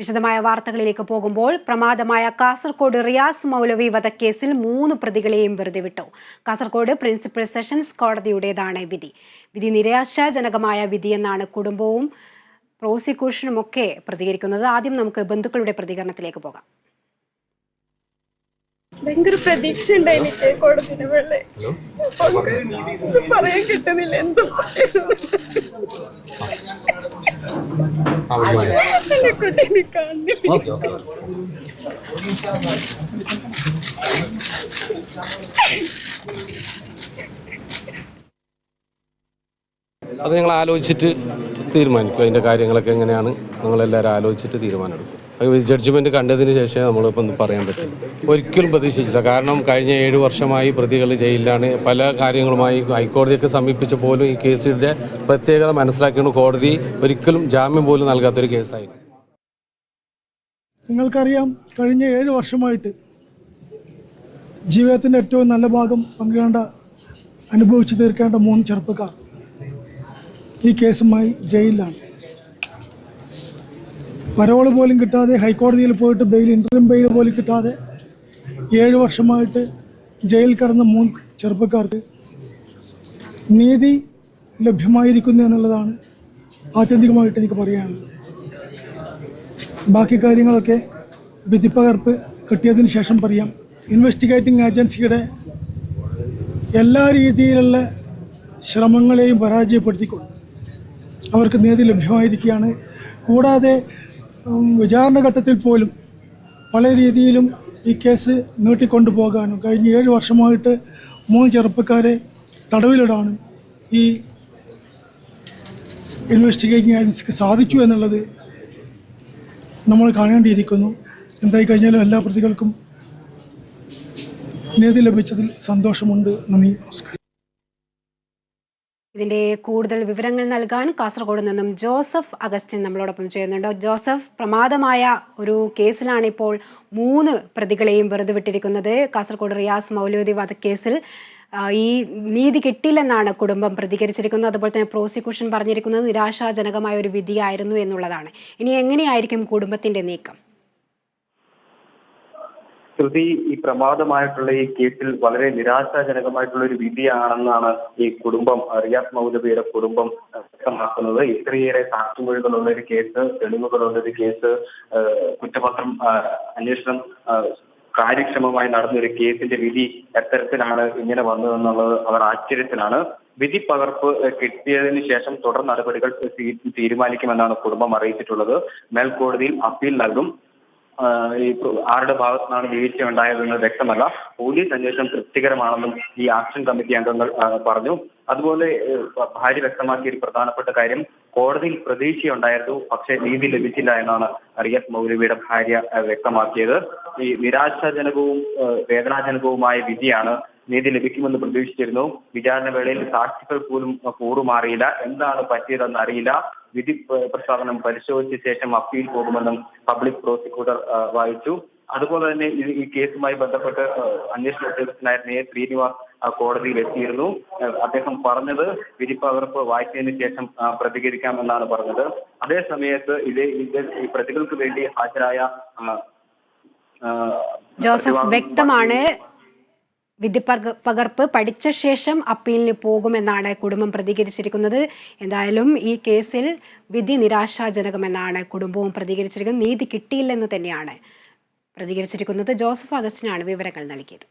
വിശദമായ വാർത്തകളിലേക്ക് പോകുമ്പോൾ പ്രമാദമായ കാസർകോട് റിയാസ് മൗലവി വധക്കേസിൽ മൂന്ന് പ്രതികളെയും വെറുതെ വിട്ടു കാസർകോട് പ്രിൻസിപ്പൽ സെഷൻസ് കോടതിയുടേതാണ് വിധി. വിധി നിരാശാജനകമായ വിധിയെന്നാണ് കുടുംബവും പ്രോസിക്യൂഷനും ഒക്കെ പ്രതികരിക്കുന്നത്. ആദ്യം നമുക്ക് ബന്ധുക്കളുടെ പ്രതികരണത്തിലേക്ക് പോകാം. ഭയങ്കര പ്രതീക്ഷ ഉണ്ടായിരുന്നു കോടതി കോടതിന് വെള്ളെ പറയാൻ കിട്ടുന്നില്ല. എന്തും അത് ഞങ്ങൾ ആലോചിച്ചിട്ട് തീരുമാനിക്കും. അതിന്റെ കാര്യങ്ങളൊക്കെ എങ്ങനെയാണ്? ഞങ്ങളെല്ലാവരും ആലോചിച്ചിട്ട് തീരുമാനമെടുക്കും. ജഡ്ജ്മെന്റ് കണ്ടതിന് ശേഷമേ നമ്മളിപ്പോൾ ഒന്ന് പറയാൻ പറ്റും. ഒരിക്കലും പ്രതീക്ഷിച്ചില്ല. കാരണം കഴിഞ്ഞ ഏഴ് വർഷമായി പ്രതികൾ ജയിലിലാണ്. പല കാര്യങ്ങളുമായി ഹൈക്കോടതിയൊക്കെ സമീപിച്ച പോലും ഈ കേസിന്റെ പ്രത്യേകത മനസ്സിലാക്കിയാണ് കോടതി ഒരിക്കലും ജാമ്യം പോലും നൽകാത്തൊരു കേസായി. നിങ്ങൾക്കറിയാം കഴിഞ്ഞ ഏഴ് വർഷമായിട്ട് ജീവിതത്തിന്റെ ഏറ്റവും നല്ല ഭാഗം പങ്കിടേണ്ട അനുഭവിച്ചു തീർക്കേണ്ട മൂന്ന് ചെറുപ്പക്കാർ ഈ കേസുമായി ജയിലിലാണ്. പരോൾ പോലും കിട്ടാതെ ഹൈക്കോടതിയിൽ പോയിട്ട് ബെയിൽ ഇൻട്രീം ബെയിൽ പോലും കിട്ടാതെ ഏഴ് വർഷമായിട്ട് ജയിലിൽ കിടന്ന മൂന്ന് ചെറുപ്പക്കാർക്ക് നീതി ലഭ്യമായിരിക്കുന്നു എന്നുള്ളതാണ് ആത്യന്തികമായിട്ട് എനിക്ക് പറയാനുള്ളത്. ബാക്കി കാര്യങ്ങളൊക്കെ വിധിപ്പകർപ്പ് കിട്ടിയതിന് ശേഷം പറയാം. ഇൻവെസ്റ്റിഗേറ്റിംഗ് ഏജൻസിയുടെ എല്ലാ രീതിയിലുള്ള ശ്രമങ്ങളെയും പരാജയപ്പെടുത്തിക്കൊണ്ട് അവർക്ക് നീതി ലഭ്യമായിരിക്കുകയാണ്. കൂടാതെ ഉം, വിചാരണ ഘട്ടത്തിൽ പോലും പല രീതിയിലും ഈ കേസ് നീട്ടിക്കൊണ്ടുപോകാനും കഴിഞ്ഞ ഏഴ് വർഷമായിട്ട് മൂന്ന് ചെറുപ്പക്കാരെ തടവിലിടാനും ഈ ഇൻവെസ്റ്റിഗേറ്റിംഗ് ഏജൻസിക്ക് സാധിച്ചു എന്നുള്ളത് നമ്മൾ കാണേണ്ടിയിരിക്കുന്നു. എന്തായി കഴിഞ്ഞാലും എല്ലാ പ്രതികൾക്കും നീതി ലഭിച്ചതിൽ സന്തോഷമുണ്ട്. നന്ദി നമസ്കാരം. ഇതിന്റെ കൂടുതൽ വിവരങ്ങൾ നൽകാൻ കാസർഗോഡ് നിന്നും ജോസഫ് അഗസ്റ്റിൻ നമ്മളോടൊപ്പം ചെയ്യുന്നുണ്ട് ജോസഫ് പ്രമാദമായ ഒരു കേസിലാണിപ്പോൾ മൂന്ന് പ്രതികളെയും വെറുതെ വിട്ടിരിക്കുന്നത്. കാസർഗോഡ് റിയാസ് മൗലൂദി വധക്കേസിൽ കേസിൽ ഈ നീതി കിട്ടില്ലെന്നാണ് കുടുംബം പ്രതികരിച്ചിരിക്കുന്നത്. അതുപോലെ തന്നെ പ്രോസിക്യൂഷൻ പറഞ്ഞിരിക്കുന്നത് നിരാശാജനകമായ ഒരു വിധിയായിരുന്നു എന്നുള്ളതാണ്. ഇനി എങ്ങനെയായിരിക്കും കുടുംബത്തിന്റെ നീക്കം? ശ്രുതി ഈ പ്രമാദമായിട്ടുള്ള ഈ കേസിൽ വളരെ നിരാശാജനകമായിട്ടുള്ള ഒരു വിധിയാണെന്നാണ് ഈ കുടുംബം റിയാസ് മൗലവിയുടെ കുടുംബം വ്യക്തമാക്കുന്നത്. ഇത്രയേറെ സാക്ഷിമൊഴികളുള്ള ഒരു കേസ് തെളിവുകളുള്ള ഒരു കേസ് കുറ്റപത്രം അന്വേഷണം കാര്യക്ഷമമായി നടന്നൊരു കേസിന്റെ വിധി എത്തരത്തിലാണ് ഇങ്ങനെ വന്നതെന്നുള്ളത് അവർ ആശ്ചര്യത്തിലാണ്. വിധി പകർപ്പ് കിട്ടിയതിന് ശേഷം തുടർ നടപടികൾ തീരുമാനിക്കുമെന്നാണ് കുടുംബം അറിയിച്ചിട്ടുള്ളത്. മേൽക്കോടതിയിൽ അപ്പീൽ നൽകും. ഈ ആരുടെ ഭാഗത്തു നിന്നാണ് വീഴ്ച ഉണ്ടായതെന്ന് വ്യക്തമല്ല. പോലീസ് അന്വേഷണം തൃപ്തികരമാണെന്നും ഈ ആക്ഷൻ കമ്മിറ്റി അംഗങ്ങൾ പറഞ്ഞു. അതുപോലെ ഭാര്യ വ്യക്തമാക്കിയ ഒരു പ്രധാനപ്പെട്ട കാര്യം കോടതിയിൽ പ്രതീക്ഷയുണ്ടായിരുന്നു പക്ഷേ നീതി ലഭിച്ചില്ല എന്നാണ് റിയാസ് മൗലവിയുടെ ഭാര്യ വ്യക്തമാക്കിയത്. ഈ നിരാശാജനകവും വേദനാജനകവുമായ വിധിയാണ് നീതി ലഭിക്കുമെന്ന് പ്രതീക്ഷിച്ചിരുന്നു. വിചാരണ വേളയിൽ സാക്ഷികൾ പോലും കൂറുമാറിയില്ല. എന്താണ് പറ്റിയതെന്ന് അറിയില്ല. വിധി പ്ര- പ്രസ്താവനം പരിശോധിച്ച ശേഷം അപ്പീൽ പോകുമെന്നും പബ്ലിക് പ്രോസിക്യൂട്ടർ വായിച്ചു. അതുപോലെ തന്നെ ഈ- കേസുമായി ബന്ധപ്പെട്ട് അന്വേഷണ ഉദ്യോഗസ്ഥനായ എ. ശ്രീനിവാസ് കോടതിയിൽ എത്തിയിരുന്നു. അദ്ദേഹം പറഞ്ഞത് വിധി പകർപ്പ് വായിച്ചതിന് ശേഷം പ്രതികരിക്കാമെന്നാണ് പറഞ്ഞത്. അതേ സമയത്ത് ഇത് ഇത് ഈ പ്രതികൾക്ക് വേണ്ടി ഹാജരായ ജോസഫ് വ്യക്തമാണ്. വിധി പക- പകർപ്പ് പഠിച്ച ശേഷം അപ്പീലിന് പോകുമെന്നാണ് കുടുംബം പ്രതികരിച്ചിരിക്കുന്നത്. എന്തായാലും ഈ കേസിൽ വിധി നിരാശാജനകമെന്നാണ് കുടുംബവും പ്രതികരിച്ചിരിക്കുന്നത്. നീതി കിട്ടിയില്ലെന്ന് തന്നെയാണ് പ്രതികരിച്ചിരിക്കുന്നത്. ജോസഫ് അഗസ്റ്റിനാണ് വിവരങ്ങൾ നൽകിയത്.